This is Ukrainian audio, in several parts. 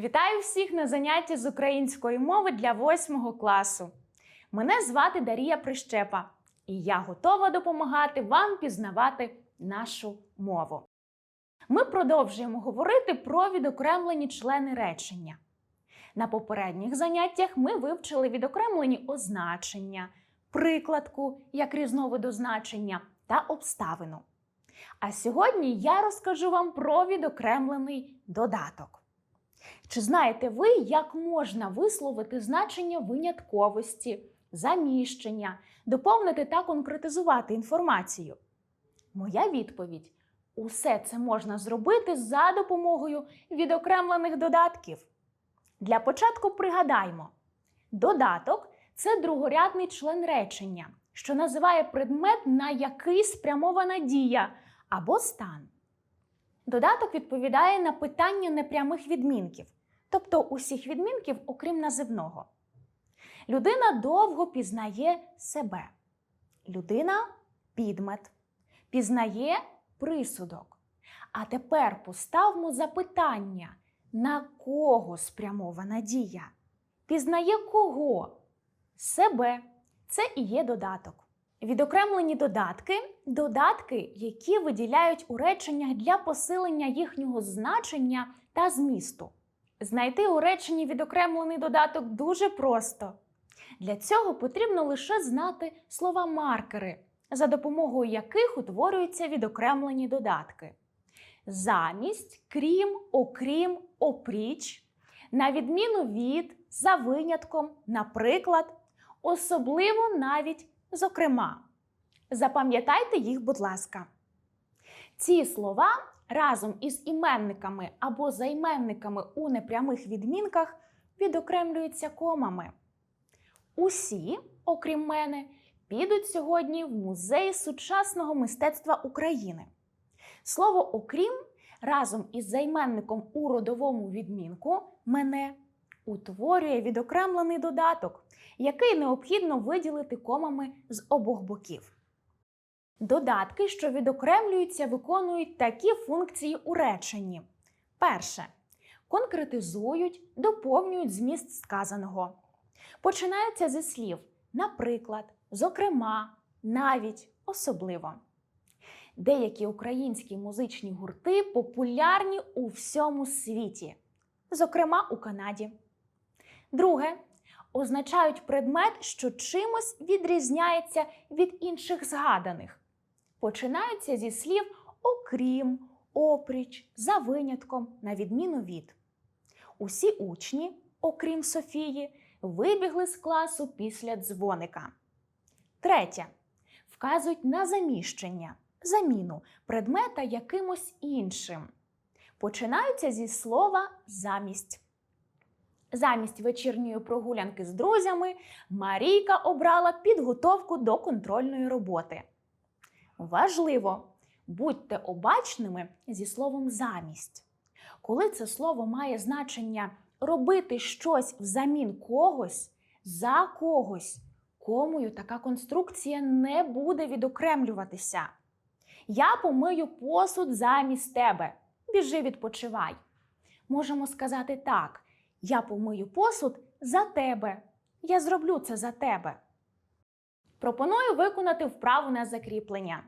Вітаю всіх на занятті з української мови для 8 класу. Мене звати Дарія Прищепа, і я готова допомагати вам пізнавати нашу мову. Ми продовжуємо говорити про відокремлені члени речення. На попередніх заняттях ми вивчили відокремлені означення, прикладку як різновид означення та обставину. А сьогодні я розкажу вам про відокремлений додаток. Чи знаєте ви, як можна висловити значення винятковості, заміщення, доповнити та конкретизувати інформацію? Моя відповідь: усе це можна зробити за допомогою відокремлених додатків. Для початку пригадаймо: додаток це другорядний член речення, що називає предмет, на який спрямована дія або стан. Додаток відповідає на питання непрямих відмінків, тобто усіх відмінків, окрім називного. Людина довго пізнає себе. Людина підмет, пізнає присудок. А тепер поставмо запитання, на кого спрямована дія? Пізнає кого? Себе. Це і є додаток. Відокремлені додатки додатки, які виділяють у реченнях для посилення їхнього значення та змісту. Знайти у реченні відокремлений додаток дуже просто. Для цього потрібно лише знати слова маркери, за допомогою яких утворюються відокремлені додатки. Замість, крім, окрім, опріч, на відміну від, за винятком, наприклад, особливо навіть зокрема. Запам'ятайте їх, будь ласка. Ці слова разом із іменниками або займенниками у непрямих відмінках відокремлюються комами. Усі, окрім мене, підуть сьогодні в музей сучасного мистецтва України. Слово окрім разом із займенником у родовому відмінку мене утворює відокремлений додаток, який необхідно виділити комами з обох боків. Додатки, що відокремлюються, виконують такі функції у реченні. Перше. Конкретизують, доповнюють зміст сказаного. Починаються зі слів, наприклад, зокрема, навіть, особливо. Деякі українські музичні гурти популярні у всьому світі, зокрема у Канаді. Друге, означають предмет, що чимось відрізняється від інших згаданих. Починаються зі слів окрім, опріч, за винятком, на відміну від. Усі учні, окрім Софії, вибігли з класу після дзвоника. Третє. Вказують на заміщення, заміну предмета якимось іншим. Починаються зі слова замість. Замість вечірньої прогулянки з друзями Марійка обрала підготовку до контрольної роботи. Важливо, будьте обачними зі словом замість. Коли це слово має значення робити щось взамін когось, за когось, комою така конструкція не буде відокремлюватися. Я помию посуд замість тебе. Біжи відпочивай. Можемо сказати так. Я помию посуд за тебе. Я зроблю це за тебе. Пропоную виконати вправу на закріплення.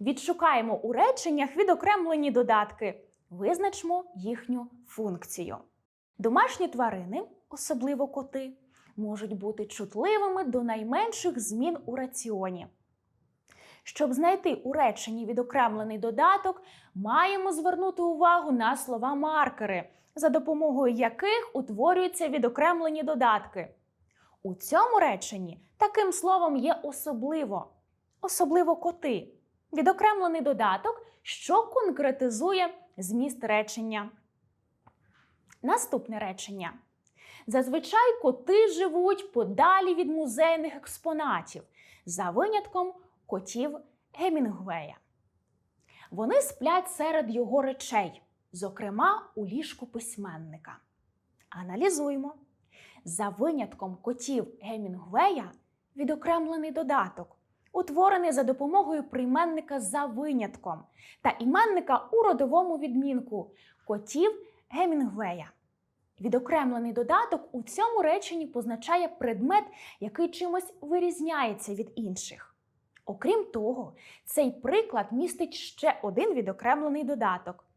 Відшукаємо у реченнях відокремлені додатки. Визначмо їхню функцію. Домашні тварини, особливо коти, можуть бути чутливими до найменших змін у раціоні. Щоб знайти у реченні відокремлений додаток, маємо звернути увагу на слова маркери, за допомогою яких утворюються відокремлені додатки. У цьому реченні таким словом є особливо, особливо коти, відокремлений додаток, що конкретизує зміст речення. Наступне речення. Зазвичай коти живуть подалі від музейних експонатів, за винятком котів Гемінгвея. Вони сплять серед його речей, зокрема у ліжку письменника. Аналізуємо. За винятком котів Гемінгвея відокремлений додаток, утворений за допомогою прийменника за винятком та іменника у родовому відмінку котів Гемінгвея. Відокремлений додаток у цьому реченні позначає предмет, який чимось вирізняється від інших. Окрім того, цей приклад містить ще один відокремлений додаток.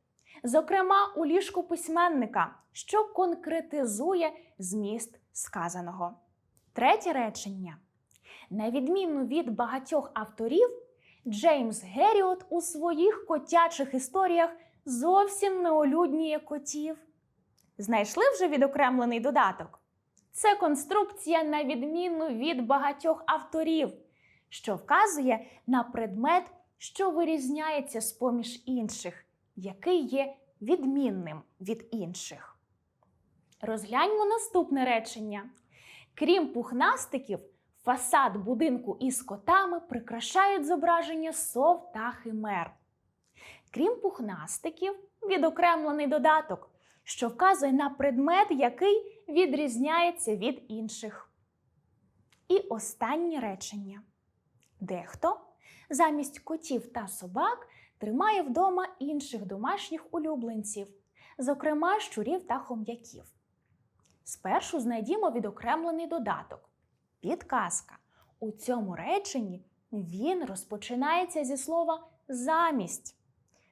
Зокрема, у ліжку письменника, що конкретизує зміст сказаного. Третє речення. На відміну від багатьох авторів, Джеймс Геріот у своїх котячих історіях зовсім не олюднює котів. Знайшли вже відокремлений додаток? Це конструкція на відміну від багатьох авторів, що вказує на предмет, що вирізняється з поміж інших, який є відмінним від інших. Розгляньмо наступне речення. Крім пухнастиків, фасад будинку із котами прикрашають зображення сов та химер. Крім пухнастиків, відокремлений додаток, що вказує на предмет, який відрізняється від інших. І останнє речення. Дехто замість котів та собак тримає вдома інших домашніх улюбленців, зокрема щурів та хом'яків. Спершу знайдімо відокремлений додаток. Підказка. У цьому реченні він розпочинається зі слова замість.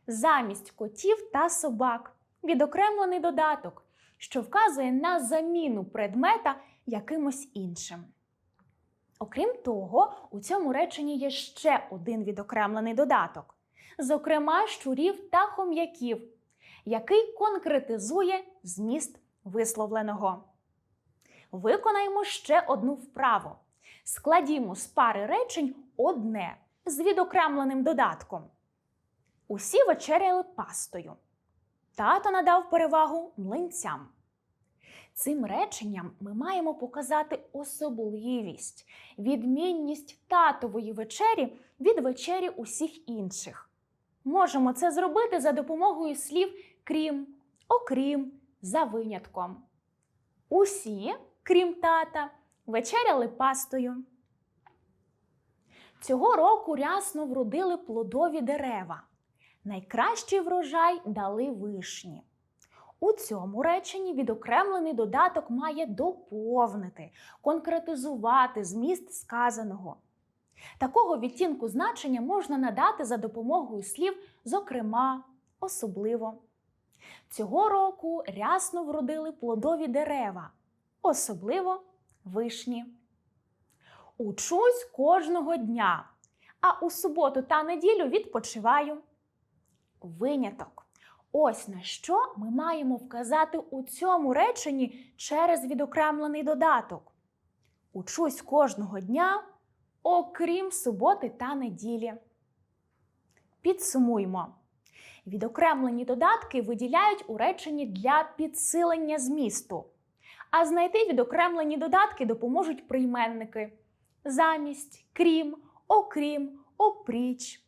Замість котів та собак. Відокремлений додаток, що вказує на заміну предмета якимось іншим. Окрім того, у цьому реченні є ще один відокремлений додаток, зокрема щурів та хом'яків, який конкретизує зміст висловленого. Виконаємо ще одну вправу. Складімо з пари речень одне з відокремленим додатком. Усі вечеряли пастою. Тато надав перевагу млинцям. Цим реченням ми маємо показати особливість, відмінність татової вечері від вечері усіх інших. Можемо це зробити за допомогою слів крім, окрім, за винятком. Усі, крім тата, вечеряли пастою. Цього року рясно вродили плодові дерева. Найкращий врожай дали вишні. У цьому реченні відокремлений додаток має доповнити, конкретизувати зміст сказаного. Такого відтінку значення можна надати за допомогою слів, зокрема, особливо. Цього року рясно вродили плодові дерева, особливо вишні. Учусь кожного дня, а у суботу та неділю відпочиваю. Виняток. Ось на що ми маємо вказати у цьому реченні через відокремлений додаток. Учусь кожного дня, окрім суботи та неділі. Підсумуймо. Відокремлені додатки виділяють у реченні для підсилення змісту. А знайти відокремлені додатки допоможуть прийменники замість, крім, окрім, опріч.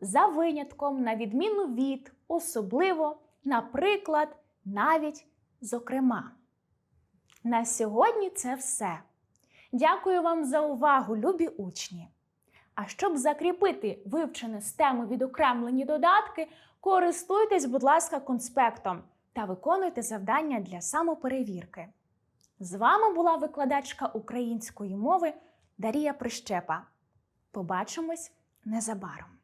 За винятком, на відміну від, особливо, наприклад, навіть зокрема. На сьогодні це все. Дякую вам за увагу, любі учні! А щоб закріпити вивчене з теми відокремлені додатки, користуйтесь, будь ласка, конспектом та виконуйте завдання для самоперевірки. З вами була викладачка української мови Дарія Прищепа. Побачимось незабаром!